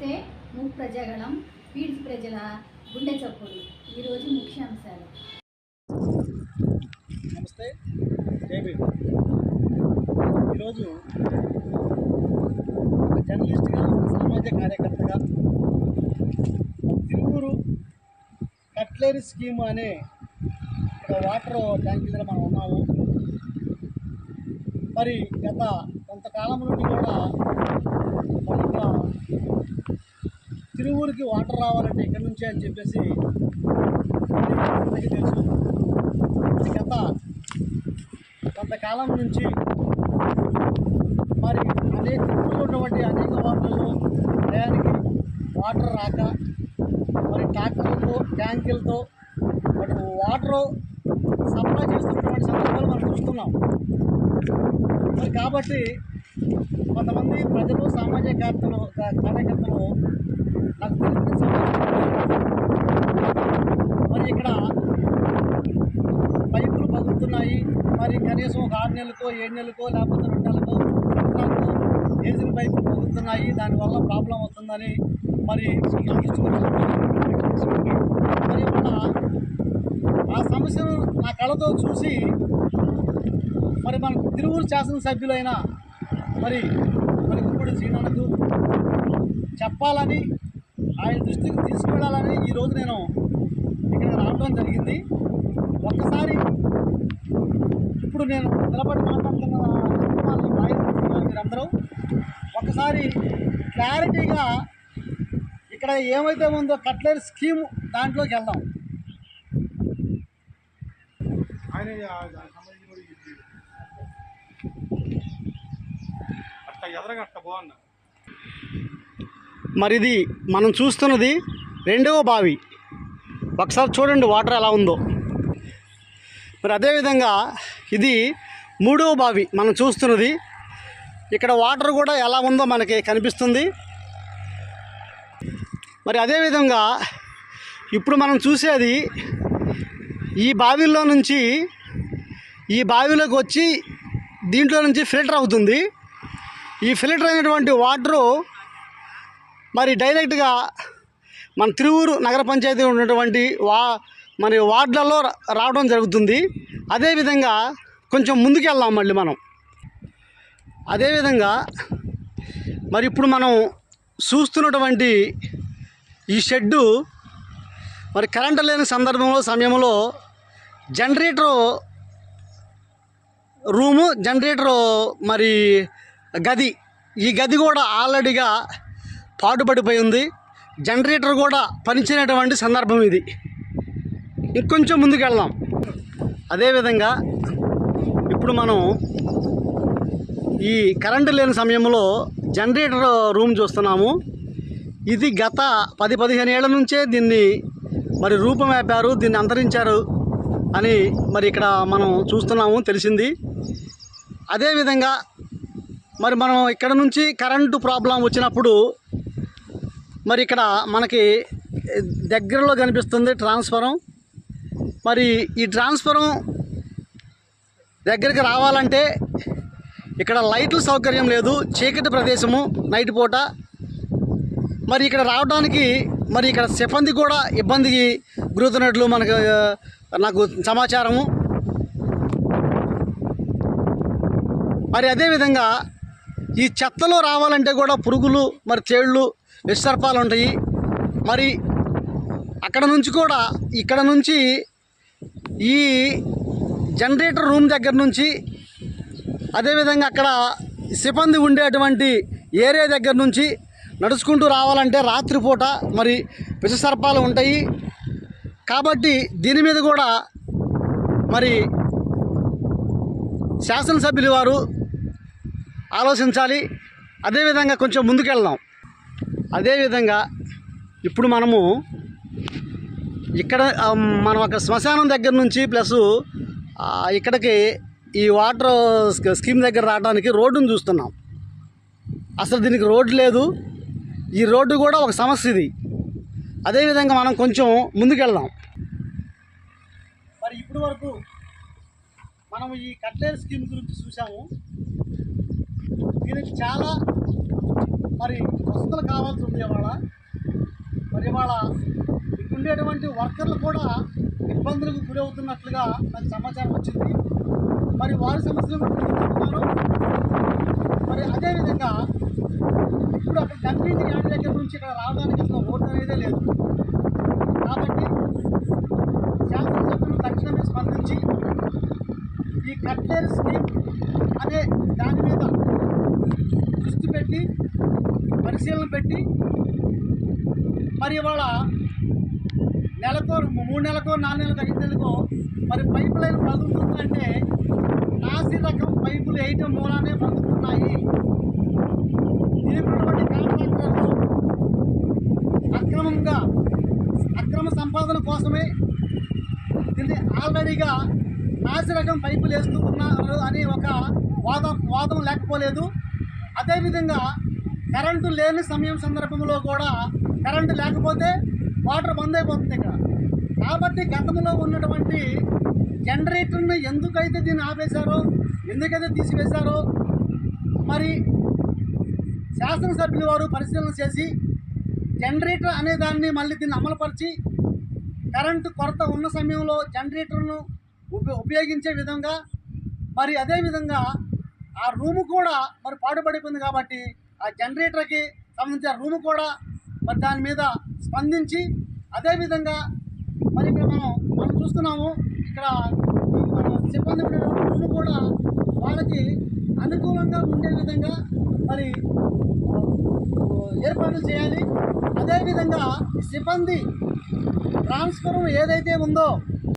నమస్తే MOOC Prajaganam fields ప్రజల గుండె చప్పుడు ఈరోజు ముఖ్యాంశాలు నమస్తే ఈరోజు ఒక జర్నలిస్ట్గా సామాజిక కార్యకర్తగా తిరువురు కట్లరీ స్కీమ్ అనే వాటర్ ట్యాంక్ దగ్గర మనం ఉన్నాము. మరి గత కొంతకాలం నుండి కూడా మన తిరువురికి వాటర్ రావాలంటే ఇక్కడ నుంచే అని చెప్పేసి అందరికీ తెలుసు. గత కొంతకాలం నుంచి మరి అనేక తిరువులు ఉన్నటువంటి అనేక వార్డుల్లో టయానికి వాటర్ రాక మరి ట్రాక్టర్లతో ట్యాంకులతో మరి వాటర్ సప్లై చేస్తున్నటువంటి సందర్భాలు మనం చూస్తున్నాం. మరి కాబట్టి కొంతమంది ప్రజలు సామాజిక కార్యకర్తలు కార్యకర్తలు నాకు తెలిసిన మరి ఇక్కడ పైపులు పగులుతున్నాయి. మరి కనీసం ఒక ఆరు నెలలకో ఏడు నెలలకో లేకపోతే రెండు నెలలకో సంవత్సరాలకో పైపులు పగులుతున్నాయి. దానివల్ల ప్రాబ్లం వస్తుందని మరి మరి ఆ సమస్యను నా కళతో చూసి మరి మన తిరువురు శాసనసభ్యులైన మరి మరి గుమ్మడి శ్రీనాథకు చెప్పాలని ఆయన దృష్టికి తీసుకెళ్ళాలని ఈరోజు నేను ఇక్కడ రావడం జరిగింది. ఒక్కసారి ఇప్పుడు నేను నిలబడి మాట్లాడుతున్న మీరందరూ. ఒకసారి క్లారిటీగా ఇక్కడ ఏమైతే ఉందో కట్లర్ స్కీమ్ దాంట్లోకి వెళ్దాం. ఆయన దానికి సంబంధించి కూడా ఇది అట్ట ఎదరగట్ట బాగున్నా మరి ఇది మనం చూస్తున్నది రెండవ బావి. ఒకసారి చూడండి వాటర్ ఎలా ఉందో. మరి అదేవిధంగా ఇది మూడవ బావి మనం చూస్తున్నది. ఇక్కడ వాటర్ కూడా ఎలా ఉందో మనకి కనిపిస్తుంది. మరి అదేవిధంగా ఇప్పుడు మనం చూసేది ఈ బావిలో నుంచి ఈ బావిలోకి వచ్చి దీంట్లో నుంచి ఫిల్టర్ అవుతుంది. ఈ ఫిల్టర్ అయినటువంటి వాటరు మరి డైరెక్ట్గా మన తిరువూరు నగర పంచాయతీ ఉన్నటువంటి వా మరి వార్డులలో రా- రావడం జరుగుతుంది. అదేవిధంగా కొంచెం ముందుకెళ్దాం మళ్ళీ మనం. అదేవిధంగా మరి ఇప్పుడు మనం చూస్తున్నటువంటి ఈ షెడ్డు మరి కరెంటు లేని సందర్భంలో సమయంలో జనరేటరు రూము జనరేటరు మరి గది. ఈ గది కూడా ఆల్రెడీగా పాటుపడిపోయి ఉంది. జనరేటర్ కూడా పనిచేయనటువంటి సందర్భం ఇది. ఇంకొంచెం ముందుకు వెళ్దాం అదేవిధంగా ఇప్పుడు మనం ఈ కరెంటు లేని సమయంలో జనరేటర్ రూమ్ చూస్తున్నాము. ఇది గత పది పదిహేను ఏళ్ళ నుంచే దీన్ని మరి రూపం వేపారు దీన్ని అంతరించారు అని మరి ఇక్కడ మనం చూస్తున్నాము తెలిసింది. అదేవిధంగా మరి మనం ఇక్కడ నుంచి కరెంటు ప్రాబ్లం వచ్చినప్పుడు మరి ఇక్కడ మనకి దగ్గరలో కనిపిస్తుంది ట్రాన్స్ఫరం. మరి ఈ ట్రాన్స్ఫరం దగ్గరికి రావాలంటే ఇక్కడ లైట్ల సౌకర్యం లేదు. చీకటి ప్రదేశము నైట్ పూట. మరి ఇక్కడ రావడానికి మరి ఇక్కడ సిబ్బంది కూడా ఇబ్బందికి గురుతున్నట్లు మనకు నాకు సమాచారము. మరి అదేవిధంగా ఈ చెత్తలో రావాలంటే కూడా పురుగులు మరి తేళ్ళు విసర్పాలు ఉంటాయి. మరి అక్కడ నుంచి కూడా ఇక్కడ నుంచి ఈ జనరేటర్ రూమ్ దగ్గర నుంచి అదేవిధంగా అక్కడ సిబ్బంది ఉండేటువంటి ఏరియా దగ్గర నుంచి నడుచుకుంటూ రావాలంటే రాత్రిపూట మరి విషసర్పాలు ఉంటాయి. కాబట్టి దీని మీద కూడా మరి శాసనసభ్యులు వారు ఆలోచించాలి. అదేవిధంగా కొంచెం ముందుకెళ్దాం. అదేవిధంగా ఇప్పుడు మనము ఇక్కడ మనం ఒక శ్మశానం దగ్గర నుంచి ప్లస్ ఇక్కడికి ఈ వాటర్ స్క- స్కీమ్ దగ్గర రావడానికి రోడ్డును చూస్తున్నాం. అసలు దీనికి రోడ్డు లేదు. ఈ రోడ్డు కూడా ఒక సమస్య ఇది. అదేవిధంగా మనం కొంచెం ముందుకెళ్దాం. మరి ఇప్పటి వరకు మనం ఈ కట్లేరు స్కీమ్ గురించి చూసాము దీనికి చాలా మరి వసతులు కావాల్సి ఉంది ఇవాళ. మరి ఇవాళ ఇక్కడ ఉండేటువంటి వర్కర్లు కూడా ఇబ్బందులకు గురవుతున్నట్లుగా నాకు సమాచారం వచ్చింది. మరి వారి సమస్యలు కూడా మరి అదేవిధంగా ఇప్పుడు అక్కడ డంపింగ్ యాడ్ దగ్గర నుంచి ఇక్కడ రావడానికి అసలు ఓటు అనేదే లేదు. కాబట్టి శాసనసభ్యులు తక్షణమే స్పందించి ఈ కట్లేరు స్కీమ్ అనే దాని మీద పెట్టి పరిశీలన పెట్టి మరి ఇవాళ నెలకో మూడు నెలకో నాలుగు నెలలకు ఐదు నెలకో మరి పైప్ లైన్ బతుకుతుందంటే నాసి రకం పైపులు వేయటం మూలానే బతుకుతున్నాయి దీనికున్నటువంటి కాంట్రాక్టర్లు అక్రమంగా అక్రమ సంపాదన కోసమే దీన్ని ఆల్రెడీగా నాసి రకం పైపులు వేస్తూ ఉన్నారు అని ఒక వాదం వాదం లేకపోలేదు. అదేవిధంగా కరెంటు లేని సమయం సందర్భంలో కూడా కరెంటు లేకపోతే వాటర్ బంద్ అయిపోతుంది ఇక్కడ కాబట్టి గతంలో ఉన్నటువంటి జనరేటర్ను ఎందుకైతే దీన్ని ఆపేశారో ఎందుకైతే తీసివేశారో మరి శాసనసభ్యులు వారు పరిశీలన చేసి జనరేటర్ అనే దాన్ని మళ్ళీ దీన్ని అమలుపరిచి కరెంటు కొరత ఉన్న సమయంలో జనరేటర్ను ఉప ఉపయోగించే విధంగా మరి అదేవిధంగా ఆ రూము కూడా మరి పాడుపడిపోయింది కాబట్టి ఆ జనరేటర్కి సంబంధించిన రూము కూడా మరి దాని మీద స్పందించి అదేవిధంగా మరి ఇక్కడ మనం మనం చూస్తున్నాము ఇక్కడ మన సిబ్బంది రూము కూడా వాళ్ళకి అనుకూలంగా ఉండే విధంగా మరి ఏర్పాట్లు చేయాలి. అదేవిధంగా సిబ్బంది ట్రాన్స్ఫర్ ఏదైతే ఉందో